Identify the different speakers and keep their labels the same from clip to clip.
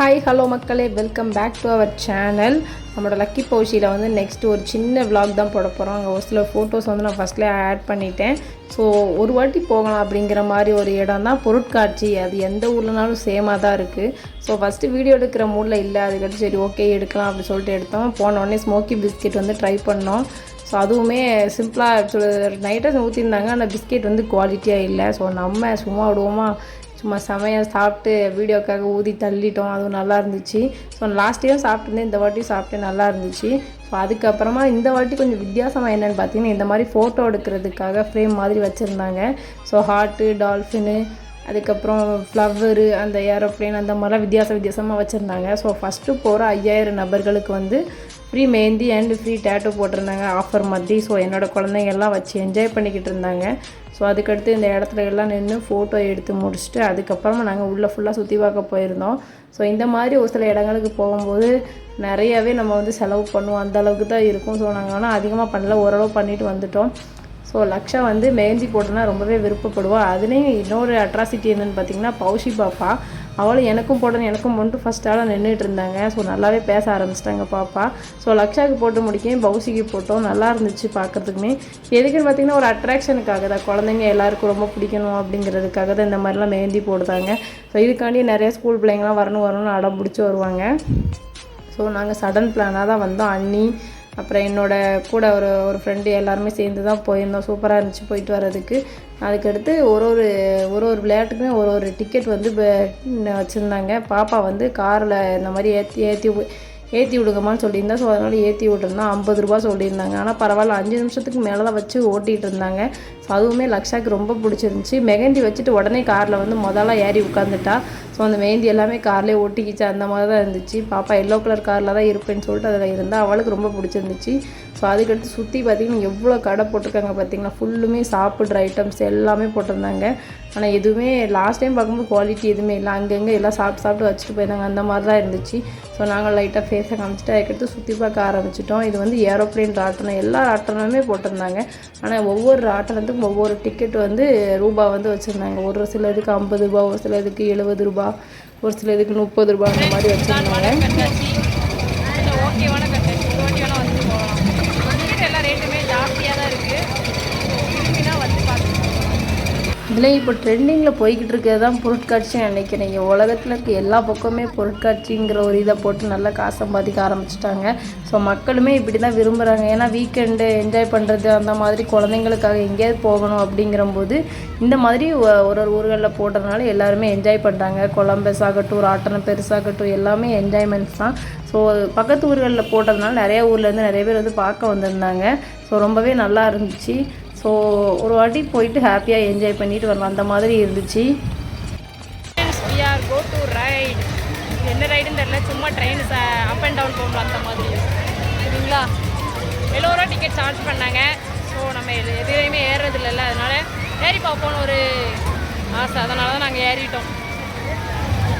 Speaker 1: Hi hello மக்களே. Welcome back to our channel நம்மளோட lucky பௌஷியில் வந்து நெக்ஸ்ட் ஒரு சின்ன vlog தான் போட போகிறோம் அங்கே ஒரு சில ஃபோட்டோஸ் வந்து நான் ஃபஸ்ட்லேயே ஆட் பண்ணிட்டேன். ஸோ ஒரு வாட்டி போகலாம் அப்படிங்கிற மாதிரி ஒரு இடம் தான். பொருட்காட்சி அது எந்த ஊர்லனாலும் சேமாக தான் இருக்குது ஸோ ஃபஸ்ட்டு வீடியோ எடுக்கிற மூடில் இல்லை. அதுக்கடுத்து சரி ஓகே எடுக்கலாம் அப்படின்னு சொல்லிட்டு எடுத்தோம். போன உடனே ஸ்மோக்கி பிஸ்கெட் வந்து ட்ரை பண்ணோம். ஸோ அதுவுமே சிம்பிளாக நைட்டாக ஊற்றிருந்தாங்க அந்த பிஸ்கெட் வந்து குவாலிட்டியாக இல்லை. ஸோ நம்ம சும்மா விடுவோமா? சும்மா செமையாக சாப்பிட்டு வீடியோக்காக ஊதி தள்ளிட்டோம். அதுவும் நல்லா இருந்துச்சு. ஸோ லாஸ்ட் இயர் சாப்பிட்டுருந்தேன். இந்த வாட்டி சாப்பிட்டு நல்லா இருந்துச்சு. ஸோ அதுக்கப்புறமா இந்த வாட்டி கொஞ்சம் வித்தியாசமாக என்னென்னு பார்த்தீங்கன்னா இந்த மாதிரி ஃபோட்டோ எடுக்கிறதுக்காக ஃப்ரேம் மாதிரி வச்சுருந்தாங்க. ஸோ ஹார்ட்டு டால்ஃபினு அதுக்கப்புறம் ஃப்ளவரு அந்த ஏரோப்ளேன் அந்த மாதிரிலாம் வித்தியாச வித்தியாசமாக வச்சுருந்தாங்க. ஸோ ஃபஸ்ட்டு போகிற ஐயாயிரம் நபர்களுக்கு வந்து free mehndi and free tattoo போட்டிருந்தாங்க. ஆஃபர் மாதிரி ஸோ என்னோடய குழந்தைங்க எல்லாம் வச்சு என்ஜாய் பண்ணிக்கிட்டு இருந்தாங்க. ஸோ அதுக்கடுத்து இந்த இடத்துல எல்லாம் நின்று ஃபோட்டோ எடுத்து முடிச்சுட்டு அதுக்கப்புறமா நாங்கள் உள்ளே ஃபுல்லாக சுற்றி பார்க்க போயிருந்தோம். ஸோ இந்த மாதிரி ஒரு சில இடங்களுக்கு போகும்போது நிறையாவே நம்ம வந்து செலவு பண்ணுவோம். அந்த அளவுக்கு தான் இருக்கும். ஸோ நாங்கள் ஆனால் அதிகமாக பண்ணல. ஓரளவு பண்ணிட்டு வந்துட்டோம். ஸோ லக்ஷா வந்து மெஹந்தி போட்டோன்னா ரொம்பவே விருப்பப்படுவா. அதுலேயும் இன்னொரு அட்ராசிட்டி என்னென்னு பார்த்தீங்கன்னா பௌஷி பாப்பா அவளும் எனக்கும் போடணும் எனக்கும் மட்டும் ஃபஸ்ட்டால நின்றுட்டு இருந்தாங்க. ஸோ நல்லாவே பேச ஆரம்பிச்சிட்டாங்க பாப்பா. ஸோ லக்ஷாவுக்கு போட்டு முடிக்கையும் பௌசிக்கு போட்டோம். நல்லா இருந்துச்சு பார்க்குறதுக்குமே எதுக்குன்னு பார்த்தீங்கன்னா ஒரு அட்ராக்ஷனுக்காக தான். குழந்தைங்க எல்லாருக்கும் ரொம்ப பிடிக்கணும் அப்படிங்கிறதுக்காக தான் இந்த மாதிரிலாம் மெஹந்தி போடுதாங்க ஸோ இதுக்காண்டி நிறைய ஸ்கூல் பிள்ளைங்களாம் வரணும் வரணும்னு அடம் பிடிச்சி வருவாங்க. ஸோ நாங்கள் சடன் பிளானாக தான் வந்தோம். அண்ணி அப்புறம் என்னோட கூட ஒரு ஒரு ஃப்ரெண்டு எல்லாருமே சேர்ந்து தான் போயிருந்தோம் சூப்பராக இருந்துச்சு போயிட்டு வர்றதுக்கு. அதுக்கடுத்து ஒரு ஒரு ஒரு ஒரு விளையாட்டுக்குமே ஒரு ஒரு டிக்கெட் வந்து வச்சுருந்தாங்க. பாப்பா வந்து காரில் இந்த மாதிரி ஏற்றி ஏற்றி ஏற்றி விடுங்கம்மான்னு சொல்லியிருந்தா. ஸோ அதனால் ஏற்றி விட்டுருந்தோம் ஐம்பது ரூபா சொல்லியிருந்தாங்க. ஆனால் பரவாயில்ல. அஞ்சு நிமிஷத்துக்கு மேலே தான் வச்சு ஓட்டிகிட்டு இருந்தாங்க ஸோ அதுவுமே லக்ஷாக்கு ரொம்ப பிடிச்சிருந்துச்சி. மெகந்தி வச்சுட்டு உடனே காரில் வந்து முதல்ல ஏறி உட்காந்துட்டா ஸோ அந்த மெஹந்தி எல்லாமே கார்லேயே ஒட்டிக்கிச்சு அந்த மாதிரி தான் இருந்துச்சு. பாப்பா எல்லோ கலர் காரில் தான் இருப்பேன்னு சொல்லிட்டு அதில் இருந்தால் அவளுக்கு ரொம்ப பிடிச்சிருந்துச்சு. ஸோ அதுக்கடுத்து சுற்றி பார்த்திங்கன்னா எவ்வளோ கடை போட்டிருக்காங்க பார்த்தீங்கன்னா ஃபுல்லுமே சாப்பிட்ற ஐட்டம்ஸ் எல்லாமே போட்டிருந்தாங்க. ஆனால் எதுவுமே லாஸ்ட் டைம் பார்க்கும்போது குவாலிட்டி எதுவுமே இல்லை. அங்கங்கே எல்லாம் சாப்பிட்டு சாப்பிட்டு வச்சுட்டு போயிருந்தாங்க. அந்த மாதிரி தான் இருந்துச்சு ஸோ நாங்கள் லைட்டாக ஃபேஸை காமிச்சிட்டு அதுக்கடுத்து சுற்றி பார்க்க ஆரம்பிச்சிட்டோம். இது வந்து ஏரோப்ளேன் ராட்டணம் எல்லா ராட்டனமே போட்டிருந்தாங்க. ஆனால் ஒவ்வொரு ராட்டணத்துக்கும் ஒவ்வொரு டிக்கெட் வந்து ரூபா வந்து வச்சுருந்தாங்க. ஒரு சில இதுக்கு ஐம்பது ரூபா ஒரு சில இதுக்கு எழுபது ரூபா. ஒரு சில இதுக்கு முப்பது ரூபா அந்த மாதிரி வச்சுருந்தாங்க
Speaker 2: கண்காட்சி கொஞ்சம் ஓகேவான கண்காட்சி ஒரு வாட்டி வேணால் வந்து போகலாம் டிக்கெட் எல்லா ரேட்டுமே ஜாஸ்தியாக தான் இருக்குது விரும்பினா வந்து பார்த்துக்கலாம்
Speaker 1: இதில் இப்போ ட்ரெண்டிங்கில் போய்கிட்டு இருக்கிறது தான் பொருட்காட்சின்னு நினைக்கிறேன். உலகத்தில் இருக்க எல்லா பக்கமே பொருட்காட்சிங்கிற ஒரு இதை போட்டு நல்லா காசு சம்பாதிக்க ஆரம்பிச்சிட்டாங்க. ஸோ மக்களுமே இப்படி தான் விரும்புகிறாங்க ஏன்னா வீக்கெண்டு என்ஜாய் பண்ணுறது அந்த மாதிரி குழந்தைங்களுக்காக எங்கேயாவது போகணும் அப்படிங்கிறம்போது இந்த மாதிரி ஒ- ஒரு ஒரு ஊர்களில் போடுறதுனால எல்லாருமே என்ஜாய் பண்ணுறாங்க கொலம்பஸ் ஆகட்டும் ராட்டனம் பெருசாகட்டும் எல்லாமே என்ஜாய்மெண்ட்ஸ் தான். ஸோ பக்கத்து ஊர்களில் போட்டதுனால நிறைய ஊர்லேருந்து நிறைய பேர் வந்து பார்க்க வந்திருந்தாங்க. ஸோ ரொம்பவே நல்லா இருந்துச்சு. ஸோ ஒரு வாட்டி போயிட்டு ஹாப்பியாக என்ஜாய் பண்ணிட்டு வரலாம். அந்த மாதிரி இருந்துச்சு.
Speaker 2: கோ டு ரைட் என்ன ரைடுன்னு தெரியல சும்மா ட்ரெயின் அப் அண்ட் டவுன் போகணும் அந்த மாதிரி. சரிங்களா? எல்லோரூவா டிக்கெட் சார்ஜ் பண்ணாங்க. ஸோ நம்ம எது எதுலையுமே ஏறுறது இல்லைல்ல அதனால ஏறி பார்ப்போம்னு ஒரு ஆசை. அதனால தான் நாங்கள் ஏறிட்டோம்.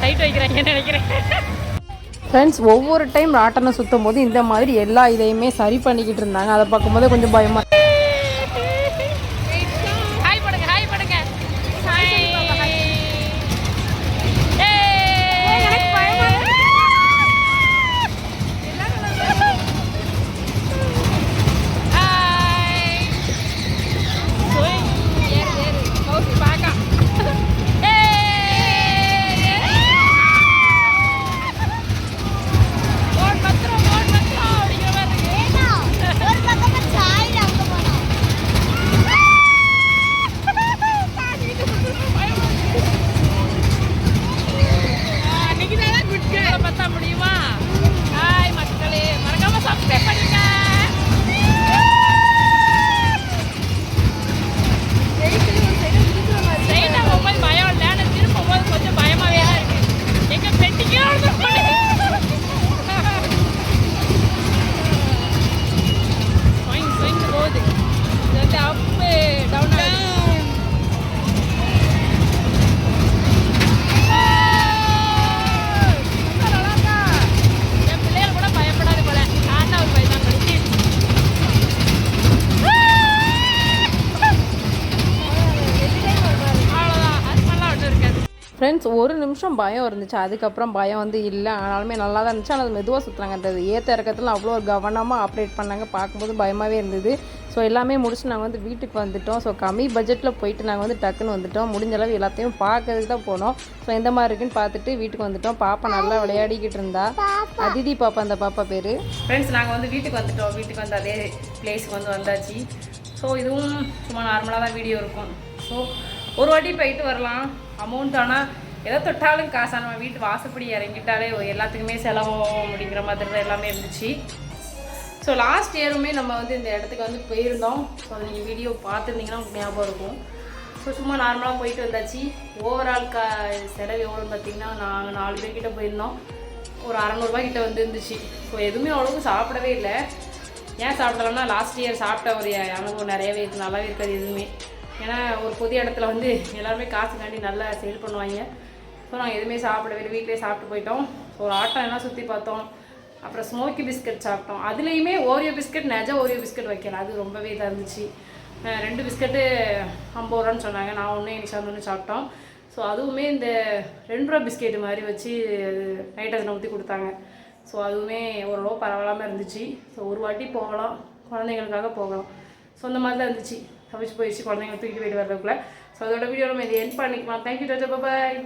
Speaker 2: டைட் வைக்கிறாங்கன்னு நினைக்கிறேன்.
Speaker 1: ஃப்ரெண்ட்ஸ் ஒவ்வொரு டைம் ராட்டனம் சுற்றும் போது இந்த மாதிரி எல்லா இதையுமே சரி பண்ணிக்கிட்டு இருந்தாங்க. அதை பார்க்கும்போது கொஞ்சம் பயமாக
Speaker 2: ஃப்ரெண்ட்ஸ் ஒரு நிமிஷம் பயம் இருந்துச்சு. அதுக்கப்புறம் பயம் வந்து இல்லை. ஆனாலுமே நல்லா தான் இருந்துச்சு. ஆனால் அது மெதுவாக சுற்றுறாங்க அந்த ஏற்ற இறக்கத்தில் அவ்வளோ ஒரு கவனமாக ஆப்ரேட் பண்ணாங்க. பார்க்கும்போது பயமாகவே இருந்தது. ஸோ எல்லாமே முடிச்சு நாங்கள் வந்து வீட்டுக்கு வந்துட்டோம். ஸோ கம்மி பட்ஜெட்டில் போயிட்டு நாங்கள் வந்து டக்குன்னு வந்துட்டோம். முடிஞ்ச அளவு எல்லாத்தையும் பார்க்கறதுக்கு தான் போனோம். ஸோ எந்த மாதிரி இருக்குன்னு பார்த்துட்டு வீட்டுக்கு வந்துட்டோம். பாப்பா நல்லா விளையாடிக்கிட்டு இருந்தா. அதிதி பாப்பா அந்த பாப்பா பேர். ஃப்ரெண்ட்ஸ் நாங்கள் வந்து வீட்டுக்கு வந்துட்டோம். வீட்டுக்கு வந்து அதே பிளேஸுக்கு வந்து வந்தாச்சு. ஸோ இதுவும் சும்மா நார்மலாக தான் வீடியோ இருக்கும். ஸோ ஒரு வாட்டி போயிட்டு வரலாம். அமௌண்ட் ஆனால் எதை தொட்டாலும் காசா நம்ம வீட்டு வாசப்படி இறங்கிட்டாலே எல்லாத்துக்குமே செலவாகும் அப்படிங்கிற மாதிரி தான் எல்லாமே இருந்துச்சு. ஸோ லாஸ்ட் இயருமே நம்ம வந்து இந்த இடத்துக்கு வந்து போயிருந்தோம். ஸோ அது நீங்கள் வீடியோ பார்த்துருந்தீங்கன்னா உங்களுக்கு ஞாபகம் இருக்கும். ஸோ சும்மா நார்மலாக போயிட்டு வந்தாச்சு. ஓவரால் கா செலவு எவ்வளோன்னு பார்த்தீங்கன்னா நாங்கள் நாலு பேர் போயிருந்தோம். ஒரு அறநூறுபா கிட்ட வந்து இருந்துச்சு. ஸோ எதுவுமே அவ்வளோக்கும் சாப்பிடவே இல்லை. ஏன் சாப்பிடலாம்னா லாஸ்ட் இயர் சாப்பிட்ட ஒரு அனுபவம் நிறையவே இருக்குது நல்லாவே இருக்காது எதுவுமே. ஏன்னா ஒரு புதிய இடத்துல வந்து எல்லாருமே காசுக்காண்டி நல்லா சேல் பண்ணுவாங்க. ஸோ நாங்கள் எதுவுமே சாப்பிடவே வீட்டிலே சாப்பிட்டு போயிட்டோம். ஸோ ஒரு ஆட்டம் எல்லாம் சுற்றி பார்த்தோம். அப்புறம் ஸ்மோக்கி பிஸ்கட் சாப்பிட்டோம். அதுலேயுமே ஓரியோ பிஸ்கட் நெஜ ஓரியோ பிஸ்கட் வைக்கல. அது ரொம்பவே இதாக இருந்துச்சு. ரெண்டு பிஸ்கட்டு ஐம்பது ரூபான்னு சொன்னாங்க. நான் ஒன்று எனக்கு ஒன்று சாப்பிட்டோம். ஸோ அதுவுமே இந்த ரெண்டு ரூபா பிஸ்கெட்டு மாதிரி வச்சு நைட்ரஜனை ஊற்றி கொடுத்தாங்க. ஸோ அதுவுமே ஓரளவு பரவாயில்லாமல் இருந்துச்சு. ஸோ ஒரு வாட்டி போகலாம். குழந்தைங்களுக்காக போகலாம். ஸோ அந்த மாதிரி தான் இருந்துச்சு. தவிச்சு போயிடுச்சு குழந்தைங்க தூக்கிட்டு போயிட்டு வர்றதுக்குள்ள. ஸோ அதோட வீடியோ நம்ம இதை என் பண்ணிக்கலாம் தேங்க்யூ டாட்டா பாய்